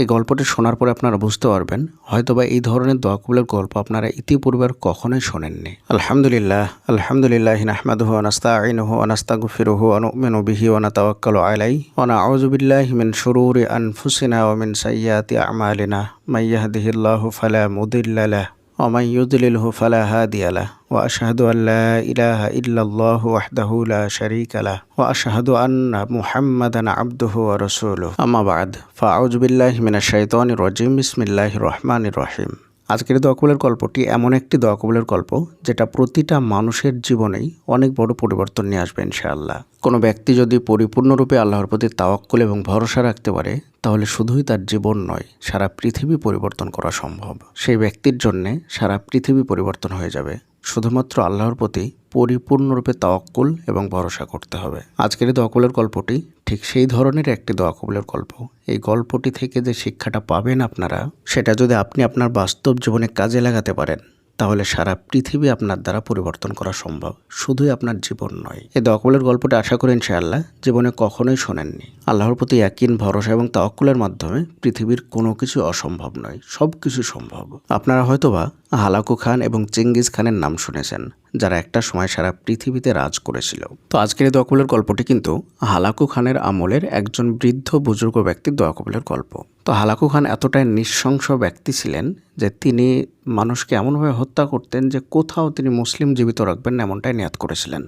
এই গল্পটি শোনার পরে আপনারা বুঝতে পারবেন, হয়তোবা এই ধরনের দোয়া কবুলের গল্প আপনারা ইতিপূর্বে আর কখনোই শোনেননি। আলহামদুলিল্লাহ আলহামদুলিল্লাহ নাহমাদুহু নাস্তাঈনুহু ওয়া নাস্তাগফিরুহু ওয়া নু'মিনু বিহি ওয়া নাতাওয়াক্কালু আলাইহি ওয়া নাউযু বিল্লাহি মিন শুরুরি আনফুসিনা ওয়া মিন সাইয়্যাতি আ'মালিনা। মান ইয়াহদিহিল্লাহু ফালা মুদিল্লা ومن يضلله فلا هادي له وأشهد أن لا إله إلا الله وحده لا شريك له وأشهد أن محمدا عبده ورسوله. أما بعد فأعوذ بالله من الشيطان الرجيم. بسم الله الرحمن الرحيم. আজকের দোয়াকবুলের গল্পটি এমন একটি দোয়াকবুলের গল্প যেটা প্রতিটা মানুষের জীবনেই অনেক বড় পরিবর্তন নিয়ে আসবে ইনশাআল্লাহ। কোনো ব্যক্তি যদি পরিপূর্ণরূপে আল্লাহর প্রতি তাওয়াক্কুল এবং ভরসা রাখতে পারে, তাহলে শুধুই তার জীবন নয়, সারা পৃথিবী পরিবর্তন করা সম্ভব। সেই ব্যক্তির জন্যে সারা পৃথিবী পরিবর্তন হয়ে যাবে। শুধুমাত্র আল্লাহর প্রতি পরিপূর্ণরূপে তাওয়াক্কুল এবং ভরসা করতে হবে। আজকের এই গল্পটি ঠিক সেই ধরনের একটি দোয়া কবুলের গল্প। এই গল্পটি থেকে যে শিক্ষাটা পাবেন আপনারা, সেটা যদি আপনি আপনার বাস্তব জীবনে কাজে লাগাতে পারেন। তাহলে সারা পৃথিবী আপনার দ্বারা পরিবর্তন করা সম্ভব। শুধুই আপনার জীবন নয়। এই দকলের গল্পটা আশা করি ইনশাআল্লাহ জীবনে কখনোই শোনেননি। আল্লাহর প্রতি একই ভরসা এবং তাওয়াক্কুলের মাধ্যমে পৃথিবীর কোনো কিছু অসম্ভব নয়, সব কিছু সম্ভব। আপনারা হয়তোবা হালাকু খান এবং চেঙ্গিজ খানের নাম শুনেছেন, যারা একটা সময় সারা পৃথিবীতে রাজ করেছিল। তো আজকের এই দোয়াকবুলের গল্পটি কিন্তু হালাকু খানের আমলের একজন বৃদ্ধ বুজুর্গ ব্যক্তির দোয়াকবুলের গল্প। তো হালাকু খান এতটাই নিঃশংস ব্যক্তি ছিলেন যে তিনি মানুষকে এমনভাবে হত্যা করতেন যে কোথাও তিনি মুসলিম জীবিত রাখবেন এমনটাই নিয়াত করেছিলেন।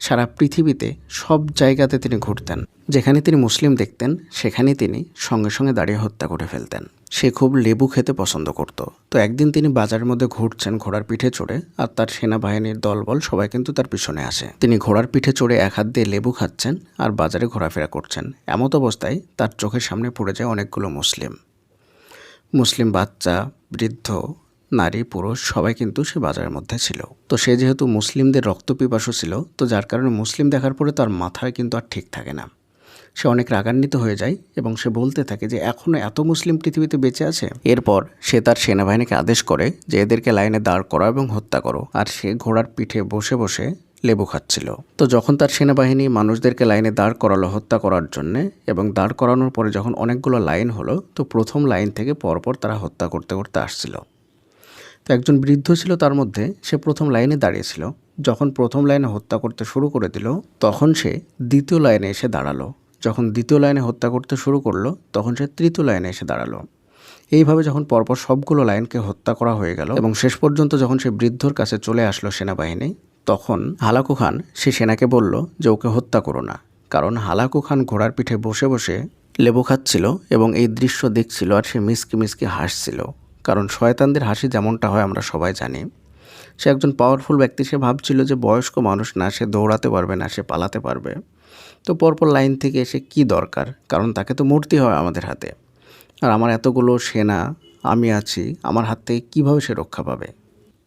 সারা পৃথিবীতে সব জায়গাতে তিনি ঘুরতেন। যেখানে তিনি মুসলিম দেখতেন সেখানে তিনি সঙ্গে সঙ্গে দাঁড়িয়ে হত্যা করে ফেলতেন। সে খুব লেবু খেতে পছন্দ করত। তো একদিন তিনি বাজারের মধ্যে ঘুরছেন ঘোড়ার পিঠে চড়ে, আর তার সেনাবাহিনীর দলবল সবাই কিন্তু তার পিছনে আসে। তিনি ঘোড়ার পিঠে চড়ে এক হাত দিয়ে লেবু খাচ্ছেন, আর বাজারে ঘোরাফেরা করছেন। এমত অবস্থায় তার চোখের সামনে পড়ে যায় অনেকগুলো মুসলিম। মুসলিম বাচ্চা, বৃদ্ধ নারী, পুরুষ সবাই কিন্তু সে বাজারের মধ্যে ছিল। তো সে যেহেতু মুসলিমদের রক্তপিপাসু ছিল, তো যার কারণে মুসলিম দেখার পরে তার মাথায় কিন্তু আর ঠিক থাকে না। সে অনেক রাগান্বিত হয়ে যায় এবং সে বলতে থাকে যে এখনও এত মুসলিম পৃথিবীতে বেঁচে আছে? এরপর সে তার সেনাবাহিনীকে আদেশ করে যে, এদেরকে লাইনে দাঁড় করা এবং হত্যা করো। আর সে ঘোড়ার পিঠে বসে বসে লেবু খাচ্ছিল। তো যখন তার সেনাবাহিনী মানুষদেরকে লাইনে দাঁড় করালো হত্যা করার জন্য এবং দাঁড় করানোর পরে যখন অনেকগুলো লাইন হলো, তো প্রথম লাইন থেকে পরপর তারা হত্যা করতে করতে আসছিল। তো একজন বৃদ্ধ ছিল তার মধ্যে, সে প্রথম লাইনে দাঁড়িয়েছিল। যখন প্রথম লাইনে হত্যা করতে শুরু করে দিল, তখন সে দ্বিতীয় লাইনে এসে দাঁড়াল। যখন দ্বিতীয় লাইনে হত্যা করতে শুরু করল, তখন সে তৃতীয় লাইনে এসে দাঁড়াল। এইভাবে যখন পরপর সবগুলো লাইনকে হত্যা করা হয়ে গেল এবং শেষ পর্যন্ত যখন সে বৃদ্ধর কাছে চলে আসলো সেনাবাহিনী, তখন হালাকু খান, সে সেনাকে বলল যে ওকে হত্যা করো না। কারণ হালাকু খান ঘোড়ার পিঠে বসে বসে লেবু খাচ্ছিল এবং এই দৃশ্য দেখছিল আর সে মিসকি মিসকি হাসছিল। কারণ শয়তানদের হাসি যেমনটা হয়, আমরা সবাই জানি। সে একজন পাওয়ারফুল ব্যক্তি, সে ভাবছিল যে বয়স্ক মানুষ না, সে দৌড়াতে পারবে না, সে পালাতে পারবে। তো পরপর লাইন থেকে এসে কি দরকার? কারণ তাকে তো মূর্তি হয় আমাদের হাতে। আর আমার এতগুলো সেনা, আমি আছি, আমার হাত থেকে কীভাবে সে রক্ষা পাবে?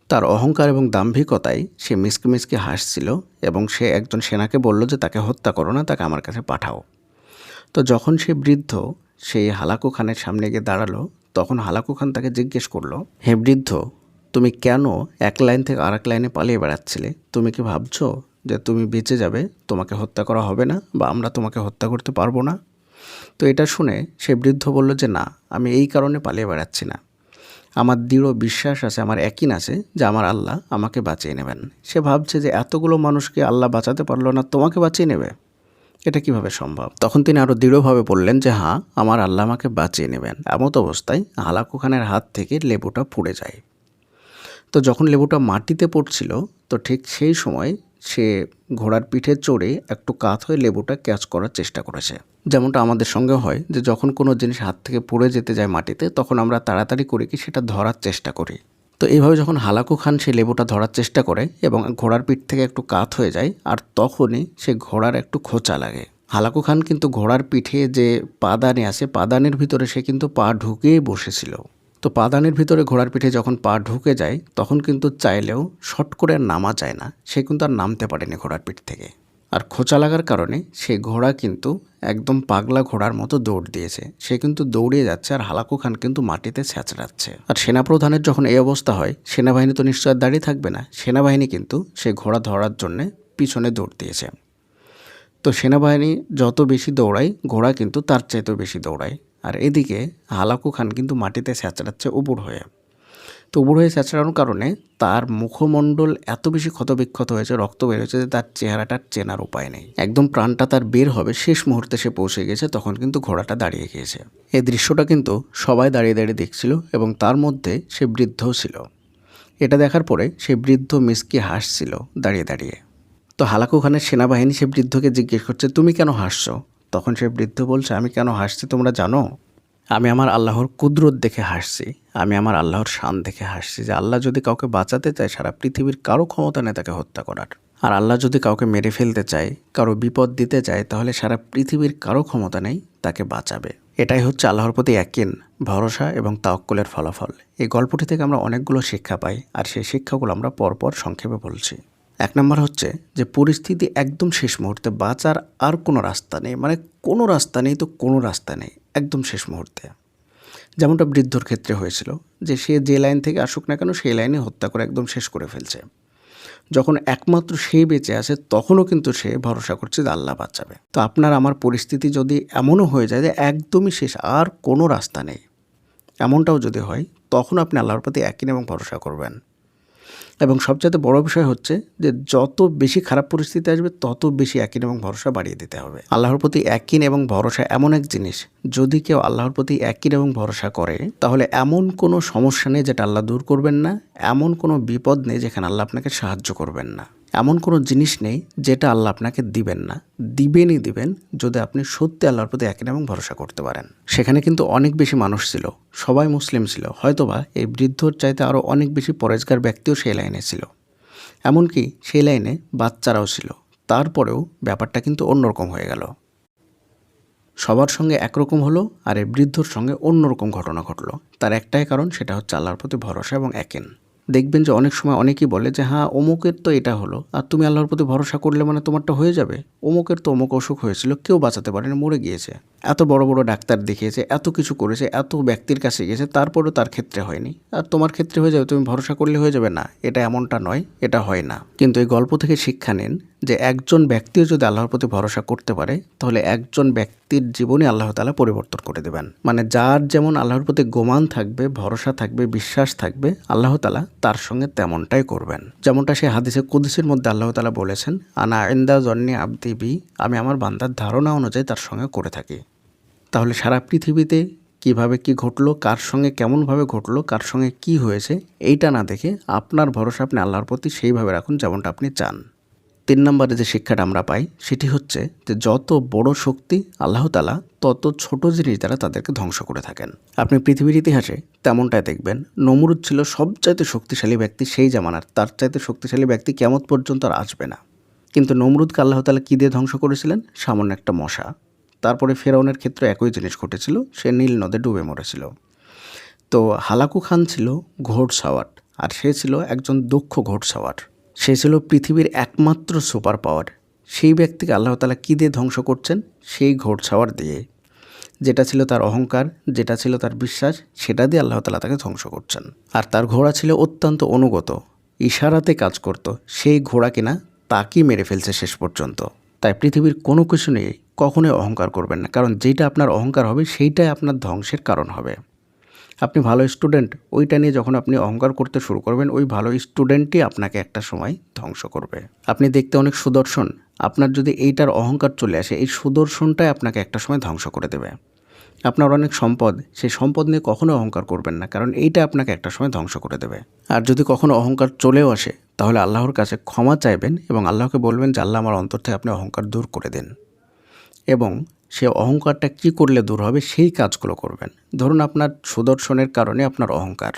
তার অহংকার এবং দাম্ভিকতায় সে মিসকে মিসকে হাসছিল এবং সে একজন সেনাকে বলল যে তাকে হত্যা করো না, তাকে আমার কাছে পাঠাও। তো যখন সে বৃদ্ধ সেই হালাকু খানের সামনে গিয়ে দাঁড়াল তখন হালাকু খান তাকে জিজ্ঞেস করল, হে বৃদ্ধ, তুমি কেন এক লাইন থেকে আরেক লাইনে পালিয়ে বেড়াচ্ছিলে? তুমি কি ভাবছ যে তুমি বেঁচে যাবে? তোমাকে হত্যা করা হবে না বা আমরা তোমাকে হত্যা করতে পারব না? তো এটা শুনে সে বৃদ্ধ বলল যে, না, আমি এই কারণে পালিয়ে বেড়াচ্ছি না। আমার দৃঢ় বিশ্বাস আছে, আমার একই আছে যে আমার আল্লাহ আমাকে বাঁচিয়ে নেবেন। সে ভাবছে যে এতগুলো মানুষকে আল্লাহ বাঁচাতে পারল না, তোমাকে বাঁচিয়ে নেবে? এটা কীভাবে সম্ভব? তখন তিনি আরও দৃঢ়ভাবে বললেন যে হ্যাঁ আমার আল্লাহ আমাকে বাঁচিয়ে নেবেন। এমত অবস্থায় হালাকু খানের হাত থেকে লেবুটা পুড়ে যায়। তো যখন লেবুটা মাটিতে পড়ছিল, তো ঠিক সেই সময় সে ঘোড়ার পিঠে চড়ে একটু কাত হয়ে লেবুটা ক্যাচ করার চেষ্টা করেছে। যেমনটা আমাদের সঙ্গে হয় যে, যখন কোনো জিনিস হাত থেকে পড়ে যেতে যায় মাটিতে, তখন আমরা তাড়াতাড়ি করে কি সেটা ধরার চেষ্টা করি। তো এইভাবে যখন হালাকু খান সেই লেবুটা ধরার চেষ্টা করে এবং ঘোড়ার পিঠ থেকে একটু কাত হয়ে যায়, আর তখনই সে ঘোড়ার একটু খোঁচা লাগে। হালাকু খান কিন্তু ঘোড়ার পিঠে যে পাদানি আছে, পাদানের ভিতরে সে কিন্তু পা ঢুকিয়ে বসেছিল। তো পাদানের ভিতরে ঘোড়ার পিঠে যখন পা ঢুকে যায়, তখন কিন্তু চাইলেও শট করে নামা যায় না। সে কিন্তু আর নামতে পারেনি ঘোড়ার পিঠ থেকে। আর খোঁচা লাগার কারণে সে ঘোড়া কিন্তু একদম পাগলা ঘোড়ার মতো দৌড় দিয়েছে। সে কিন্তু দৌড়িয়ে যাচ্ছে আর হালাকু খান কিন্তু মাটিতে ছেঁচড়াচ্ছে আর সেনাপ্রধানের যখন এই অবস্থা হয়, সেনাবাহিনী তো নিশ্চয় দাঁড়িয়ে থাকবে না। সেনাবাহিনী কিন্তু সে ঘোড়া ধরার জন্যে পিছনে দৌড় দিয়েছে। তো সেনাবাহিনী যত বেশি দৌড়ায়, ঘোড়া কিন্তু তার চাইতেও বেশি দৌড়ায়। আর এদিকে হালাকু খান কিন্তু মাটিতে স্যাঁচড়াচ্ছে উপুর হয়ে। তো উপুর হয়ে স্যাঁচড়ানোর কারণে তার মুখমণ্ডল এত বেশি ক্ষতবিক্ষত হয়েছে, রক্ত বের হয়েছে যে তার চেহারাটার চেনার উপায় নেই। একদম প্রাণটা তার বের হবে, শেষ মুহূর্তে সে পৌঁছে গেছে, তখন কিন্তু ঘোড়াটা দাঁড়িয়ে গিয়েছে। এই দৃশ্যটা কিন্তু সবাই দাঁড়িয়ে দাঁড়িয়ে দেখছিল এবং তার মধ্যে সে বৃদ্ধও ছিল। এটা দেখার পরে সে বৃদ্ধ মিসকে হাসছিল দাঁড়িয়ে দাঁড়িয়ে। তো হালাকু খানের সেনাবাহিনী সে বৃদ্ধকে জিজ্ঞেস করছে, তুমি কেন হাসছো? তখন সে বৃদ্ধ বলছে, আমি কেন হাসছি, তোমরা জানো? আমি আমার আল্লাহর কুদরত দেখে হাসছি, আমি আমার আল্লাহর শান দেখে হাসছি যে আল্লাহ যদি কাউকে বাঁচাতে চায় সারা পৃথিবীর কারও ক্ষমতা নেই তাকে হত্যা করার। আর আল্লাহ যদি কাউকে মেরে ফেলতে চায়, কারও বিপদ দিতে চায়, তাহলে সারা পৃথিবীর কারও ক্ষমতা নেই তাকে বাঁচাবে। এটাই হচ্ছে আল্লাহর প্রতি একিন ভরসা এবং তাওক্কুলের ফলাফল। এই গল্পটি থেকে আমরা অনেকগুলো শিক্ষা পাই আর সেই শিক্ষাগুলো আমরা পরপর সংক্ষেপে বলছি। এক নম্বর হচ্ছে যে পরিস্থিতি একদম শেষ মুহূর্তে বাঁচার আর কোনো রাস্তা নেই। মানে কোনো রাস্তা নেই তো কোনো রাস্তা নেই। একদম শেষ মুহূর্তে। যেমনটা বৃদ্ধর ক্ষেত্রে হয়েছিল, যে সে যে লাইন থেকে আসুক না কেন সেই লাইনে হত্যা করে একদম শেষ করে ফেলছে। যখন একমাত্র সে বেঁচে আছে, তখনও কিন্তু সে ভরসা করছে যে আল্লাহ বাঁচাবে। তো আপনার আমার পরিস্থিতি যদি এমনও হয়ে যায় যে একদমই শেষ, আর কোনো রাস্তা নেই, এমনটাও যদি হয়, তখন আপনি আল্লাহর প্রতি একই এবং ভরসা করবেন। এবং সবচেয়ে বড় বিষয় হচ্ছে যে যত বেশি খারাপ পরিস্থিতি আসবে, তত বেশি একিন এবং ভরসা বাড়িয়ে দিতে হবে। আল্লাহর প্রতি একিন এবং ভরসা এমন এক জিনিস, যদি কেউ আল্লাহর প্রতি একিন এবং ভরসা করে, তাহলে এমন কোনো সমস্যা নেই যেটা আল্লাহ দূর করবেন না, এমন কোনো বিপদ নেই যেখানে আল্লাহ আপনাকে সাহায্য করবেন না। এমন কোনো জিনিস নেই যেটা আল্লাহ আপনাকে দিবেন না। দিবেনই দিবেন যদি আপনি সত্যি আল্লাহর প্রতি একেন এবং ভরসা করতে পারেন। সেখানে কিন্তু অনেক বেশি মানুষ ছিল, সবাই মুসলিম ছিল, হয়তোবা এই বৃদ্ধর চাইতে আরও অনেক বেশি পরেজগার ব্যক্তিও সেই লাইনে ছিল। এমনকি সেই লাইনে বাচ্চারাও ছিল। তারপরেও ব্যাপারটা কিন্তু অন্যরকম হয়ে গেল। সবার সঙ্গে একরকম হলো আর এই বৃদ্ধর সঙ্গে অন্যরকম ঘটনা ঘটলো। তার একটাই কারণ, সেটা হচ্ছে আল্লাহর প্রতি ভরসা এবং একেন দেখবেন যে অনেক সময় অনেকেই বলে যে হ্যাঁ অমুকের তো এটা হলো। আর তুমি আল্লাহর প্রতি ভরসা করলে মানে তোমারটা হয়ে যাবে। অমুকের তো অমুক অসুখ হয়েছিল, কেউ বাঁচাতে পারেনি, মরে গিয়েছে। এত বড় বড় ডাক্তার দেখিয়েছে, এত কিছু করেছে, এত ব্যক্তির কাছে গিয়েছে, তারপরেও তার ক্ষেত্রে হয়নি। আর তোমার ক্ষেত্রে হয়ে যাবে, তুমি ভরসা করলে হয়ে যাবে না। এটা এমনটা নয়, এটা হয় না। কিন্তু এই গল্প থেকে শিক্ষা নিন যে, একজন ব্যক্তিও যদি আল্লাহর প্রতি ভরসা করতে পারে, তাহলে একজন ব্যক্তির জীবনই আল্লাহ তালা পরিবর্তন করে দেবেন। মানে যার যেমন আল্লাহর প্রতি গোমান থাকবে, ভরসা থাকবে, বিশ্বাস থাকবে, আল্লাহ তালা তার সঙ্গে তেমনটাই করবেন। যেমনটা সে হাদিসে কুদিসের মধ্যে আল্লাহ তালা বলেছেন, আনা আইন্দা জন্নি আবদি বি আমি আমার বান্দার ধারণা অনুযায়ী তার সঙ্গে করে থাকি। তাহলে সারা পৃথিবীতে কীভাবে কি ঘটলো, কার সঙ্গে কেমনভাবে ঘটলো, কার সঙ্গে কি হয়েছে, এইটা না দেখে আপনার ভরসা আপনি আল্লাহর প্রতি সেইভাবে রাখুন যেমনটা আপনি চান। তিন নম্বরে যে শিক্ষাটা আমরা পাই, সেটি হচ্ছে যে যত বড় শক্তি আল্লাহ তালা তত ছোট জিনিস দ্বারা তাদেরকে ধ্বংস করে থাকেন। আপনি পৃথিবীর ইতিহাসে তেমনটাই দেখবেন, নমরুদ ছিল সবচাইতে শক্তিশালী ব্যক্তি সেই জামানার, তার চাইতে শক্তিশালী ব্যক্তি কেমন পর্যন্ত আর আসবে না। কিন্তু নমরুদকে আল্লাহ তালা কী দিয়ে ধ্বংস করেছিলেন? সামান্য একটা মশা। তারপরে ফেরাউনের ক্ষেত্রে একই জিনিস ঘটেছিল, সে নীল নদে ডুবে মরেছিল। তো হালাকু খান ছিল ঘোড়সাওয়ার আর সে ছিল একজন দক্ষ ঘোড়সাওয়ার সে ছিল পৃথিবীর একমাত্র সুপার পাওয়ার। সেই ব্যক্তিকে আল্লাহ তালা কী দিয়ে ধ্বংস করছেন? সেই ঘোড়সাওয়ার দিয়ে। যেটা ছিল তার অহংকার, যেটা ছিল তার বিশ্বাস, সেটা দিয়ে আল্লাহ তালা তাকে ধ্বংস করছেন। আর তার ঘোড়া ছিল অত্যন্ত অনুগত, ইশারাতে কাজ করত। সেই ঘোড়া কিনা তাকেই মেরে ফেলছে শেষ পর্যন্ত? তাই পৃথিবীর কোনো কিছু নিয়ে কখনোই অহংকার করবেন না, কারণ যেটা আপনার অহংকার হবে, সেইটাই আপনার ধ্বংসের কারণ হবে। আপনি ভালো স্টুডেন্ট ওইটা নিয়ে যখন আপনি অহংকার করতে শুরু করবেন, ওই ভালো স্টুডেন্টই আপনাকে একটা সময় ধ্বংস করবে। আপনি দেখতে অনেক সুদর্শন। আপনার যদি এইটার অহংকার চলে আসে, এই সুদর্শনটাই আপনাকে একটা সময় ধ্বংস করে দেবে। আপনার অনেক সম্পদ, সেই সম্পদ নিয়ে কখনো অহংকার করবেন না, কারণ এইটা আপনাকে একটা সময় ধ্বংস করে দেবে। আর যদি কখনো অহংকার চলেও আসে, তাহলে আল্লাহর কাছে ক্ষমা চাইবেন এবং আল্লাহকে বলবেন যে, আল্লাহ, আমার অন্তর থেকে আপনি অহংকার দূর করে দিন। এবং সে অহংকারটা কি করলে দূর হবে সেই কাজগুলো করবেন। ধরুন আপনার সুদর্শনের কারণে আপনার অহংকার।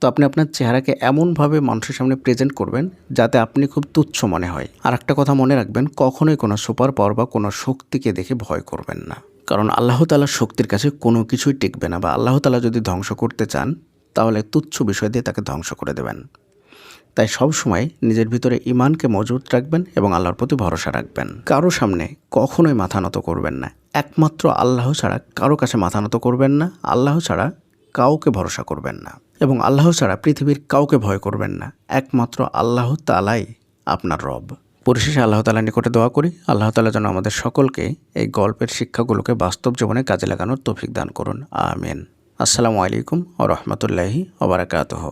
তো আপনি আপনার চেহারাকে এমনভাবে মানুষের সামনে প্রেজেন্ট করবেন যাতে আপনি খুব তুচ্ছ মনে হয়। আর একটা কথা মনে রাখবেন, কখনোই কোনো সুপার পাওয়ার বা কোনো শক্তিকে দেখে ভয় করবেন না। কারণ আল্লাহ তালার শক্তির কাছে কোনো কিছুই টিকবে না বা আল্লাহ তালা যদি ধ্বংস করতে চান, তাহলে তুচ্ছ বিষয় দিয়ে তাকে ধ্বংস করে দেবেন। তাই সব সময় নিজের ভিতরে ইমানকে মজবুত রাখবেন এবং আল্লাহর প্রতি ভরসা রাখবেন। কারও সামনে কখনোই মাথা নত করবেন না। একমাত্র আল্লাহ ছাড়া কারও কাছে মাথা নত করবেন না, আল্লাহ ছাড়া কাউকে ভরসা করবেন না এবং আল্লাহ ছাড়া পৃথিবীর কাউকে ভয় করবেন না। একমাত্র আল্লাহ তালাই আপনার রব। পরিশেষে আল্লাহ তালা নিকটে দোয়া করি। আল্লাহ তালা যেন আমাদের সকলকে এই গল্পের শিক্ষাগুলোকে বাস্তব জীবনে কাজে লাগানোর তৌফিক দান করুন। আমিন। আসসালামু আলাইকুম ও রহমতুল্লাহি ওবরাকাতহ